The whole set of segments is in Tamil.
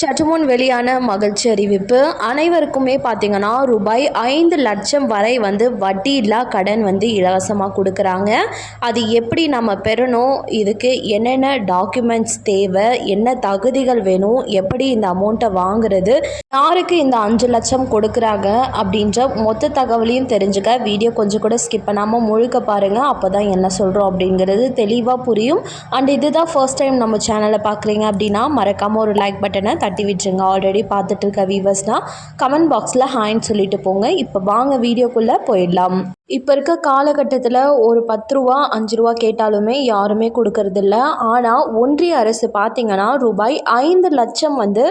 சற்று முன் வெளியான மகிழ்ச்சி அறிவிப்பு. அனைவருக்குமே பார்த்தீங்கன்னா ரூபாய் ஐந்து லட்சம் வரை வந்து வட்டி இல்லா கடன் வந்து இலவசமாக கொடுக்குறாங்க. அது எப்படி நம்ம பெறணும்? இதுக்கு என்னென்ன டாக்குமெண்ட்ஸ் தேவை? என்ன தகுதிகள் வேணும்? எப்படி இந்த அமௌண்ட்டை வாங்குறது? யாருக்கு இந்த அஞ்சு லட்சம் கொடுக்குறாங்க? அப்படின்ற மொத்த தகவலையும் தெரிஞ்சுக்க வீடியோ கொஞ்சம் கூட ஸ்கிப் பண்ணாமல் முழுக்க பாருங்கள் அப்போ தான் என்ன சொல்கிறோம் அப்படிங்கிறது தெளிவாக புரியும். அண்ட் இதுதான் ஃபர்ஸ்ட் டைம் நம்ம சேனலை பார்க்குறீங்க அப்படின்னா மறக்காமல் ஒரு லைக் பட்டனை தட்டி விட்டுருங்க ஆல்ரெடி பார்த்துட்டு இருக்க வியூவர்ஸ்னால் கமெண்ட் பாக்ஸில் ஹாய்ன்னு சொல்லிட்டு போங்க. இப்போ வாங்க வீடியோக்குள்ளே போயிடலாம். இப்போ இருக்க காலகட்டத்தில் ஒரு பத்து ரூபா அஞ்சு ரூபா கேட்டாலுமே யாருமே கொடுக்கறதில்ல. ஆனால் ஒன்றிய அரசு பார்த்திங்கன்னா ரூபாய் ஐந்து லட்சம் வந்து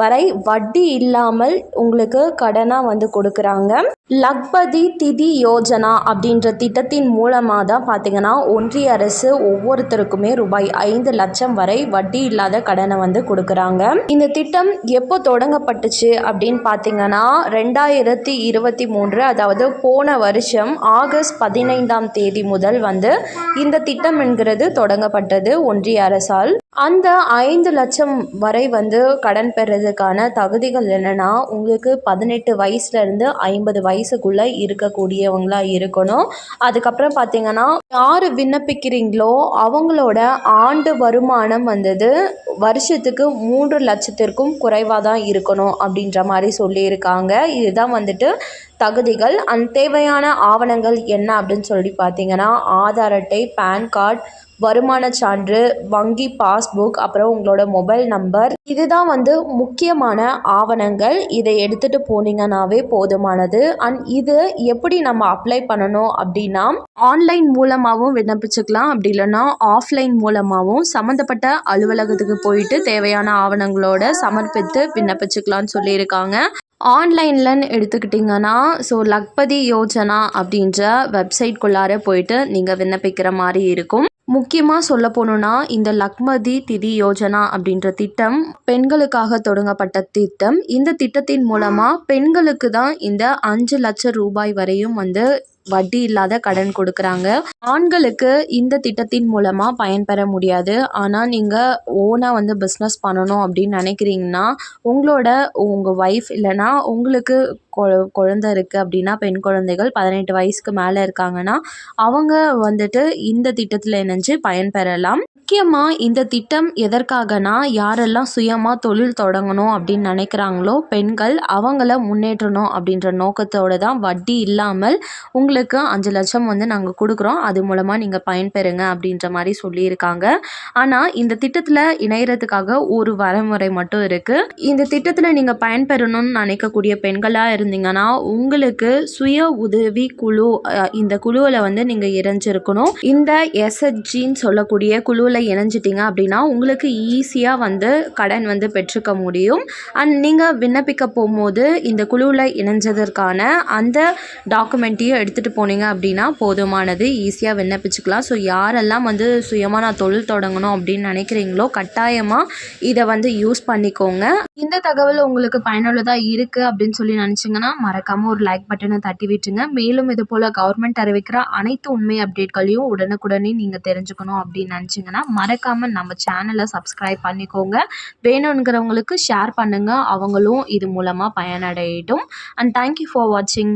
வரை வட்டி இல்லாமல் உங்களுக்கு கடனாக வந்து கொடுக்குறாங்க. லக்பதி திதி யோஜனா அப்படின்ற திட்டத்தின் மூலமாக தான் பார்த்திங்கன்னா ஒன்றிய அரசு ஒவ்வொருத்தருக்குமே ரூபாய் ஐந்து லட்சம் வரை வட்டி இல்லாத கடனை வந்து கொடுக்குறாங்க. இந்த திட்டம் எப்போ தொடங்கப்பட்டுச்சு அப்படின்னு பார்த்தீங்கன்னா ரெண்டாயிரத்தி இருபத்தி மூன்று அதாவது போன வருஷம் ஆகஸ்ட் பதினைந்தாம் தேதி முதல் வந்து இந்த திட்டம் என்கிறது தொடங்கப்பட்டது ஒன்றிய அரசால். அந்த ஐந்து லட்சம் வரை வந்து கடன் பெறதுக்கான தகுதிகள் என்னென்னா உங்களுக்கு பதினெட்டு வயசுலேருந்து ஐம்பது வயசுக்குள்ளே இருக்கக்கூடியவங்களாக இருக்கணும். அதுக்கப்புறம் பார்த்தீங்கன்னா யார் விண்ணப்பிக்கிறீங்களோ அவங்களோட ஆண்டு வருமானம் வந்தது வருஷத்துக்கு மூன்று லட்சத்திற்கும் குறைவாக தான் இருக்கணும் அப்படின்ற மாதிரி சொல்லியிருக்காங்க. இதுதான் வந்துட்டு தகுதிகள். அந்த தேவையான ஆவணங்கள் என்ன அப்படின்னு சொல்லி பார்த்தீங்கன்னா ஆதார் அட்டை பேன் கார்டு வருமான சான்று வங்கி பாஸ்புக் அப்புறம் உங்களோட மொபைல் நம்பர். இதுதான் வந்து முக்கியமான ஆவணங்கள். இதை எடுத்துகிட்டு போனீங்கன்னாவே போதுமானது. அண்ட் இது எப்படி நம்ம அப்ளை பண்ணணும் அப்படின்னா ஆன்லைன் மூலமாகவும் விண்ணப்பிச்சுக்கலாம். அப்படி இல்லைன்னா ஆஃப்லைன் மூலமாகவும் சம்மந்தப்பட்ட அலுவலகத்துக்கு போயிட்டு தேவையான ஆவணங்களோட சமர்ப்பித்து விண்ணப்பிச்சுக்கலாம்னு சொல்லியிருக்காங்க. ஆன்லைன்லன்னு எடுத்துக்கிட்டிங்கன்னா ஸோ லக்பதி யோஜனா அப்படின்ற வெப்சைட்குள்ளார போயிட்டு நீங்கள் விண்ணப்பிக்கிற மாதிரி இருக்கும். முக்கியமாக சொல்ல போகணுன்னா இந்த லக்மதி திதி யோஜனா அப்படின்ற திட்டம் பெண்களுக்காக தொடங்கப்பட்ட திட்டம். இந்த திட்டத்தின் மூலமாக பெண்களுக்கு தான் இந்த அஞ்சு லட்சம் ரூபாய் வரையும் வந்து வட்டி இல்லாத கடன் கொடுக்குறாங்க. ஆண்களுக்கு இந்த திட்டத்தின் மூலமாக பயன்பெற முடியாது. ஆனால் நீங்கள் ஓனாக வந்து பிஸ்னஸ் பண்ணணும் அப்படின்னு நினைக்கிறீங்கன்னா உங்களோட உங்கள் ஒய்ஃப் இல்லைன்னா உங்களுக்கு கொ குழந்த இருக்குது அப்படின்னா பெண் குழந்தைகள் பதினெட்டு வயசுக்கு மேலே இருக்காங்கன்னா அவங்க வந்துட்டு இந்த திட்டத்தில் இணைஞ்சு பயன்பெறலாம் முக்கியமாக இந்த திட்டம் எதற்காகனா யாரெல்லாம் சுயமாக தொழில் தொடங்கணும் அப்படின்னு நினைக்கிறாங்களோ பெண்கள் அவங்கள முன்னேற்றணும் அப்படின்ற நோக்கத்தோடு தான் வட்டி இல்லாமல் உங்களுக்கு அஞ்சு லட்சம் வந்து நாங்கள் கொடுக்குறோம். அது மூலமாக நீங்கள் பயன்பெறுங்க அப்படின்ற மாதிரி சொல்லியிருக்காங்க. ஆனால் இந்த திட்டத்தில் இணையறதுக்காக ஒரு வரைமுறை மட்டும் இருக்குது இந்த திட்டத்தில் நீங்கள் பயன்பெறணும்னு நினைக்கக்கூடிய பெண்களாக இருந்தீங்கன்னா உங்களுக்கு சுய உதவி குழு இந்த குழுவில் வந்து நீங்கள் இணைஞ்சிருக்கணும். இந்த எஸ்ஹெச்ஜின்னு சொல்லக்கூடிய குழுவில் இணைஞ்சிட்டிங்க அப்படின்னா உங்களுக்கு ஈஸியாக வந்து கடன் வந்து பெற்றுக்க முடியும். அண்ட் நீங்கள் விண்ணப்பிக்க போகும்போது இந்த குழுவில் இணைஞ்சதற்கான அந்த டாக்குமெண்ட்டையும் எடுத்துகிட்டு போனீங்க அப்படின்னா போதுமானது. ஈஸியாக விண்ணப்பிச்சுக்கலாம். ஸோ யாரெல்லாம் வந்து சுயமாக நான் தொழில் தொடங்கணும் அப்படின்னு நினைக்கிறீங்களோ கட்டாயமாக இதை வந்து யூஸ் பண்ணிக்கோங்க. இந்த தகவல் உங்களுக்கு பயனுள்ளதாக இருக்குது அப்படின்னு சொல்லி நினச்சிங்கன்னா மறக்காமல் ஒரு லைக் பட்டனை தட்டி விட்டுருங்க. மேலும் இது போல் கவர்மெண்ட் அறிவிக்கிற அனைத்து உண்மை அப்டேட்களையும் உடனுக்குடனே நீங்கள் தெரிஞ்சுக்கணும் அப்படின்னு நினச்சிங்கன்னா மறக்காமல் நம்ம சேனலை சப்ஸ்கிரைப் பண்ணிக்கோங்க. வேணுங்கிறவங்களுக்கு ஷேர் பண்ணுங்கள் அவங்களும் இது மூலமாக பயனடையட்டும். அண்ட் தேங்க்யூ ஃபார் வாட்சிங்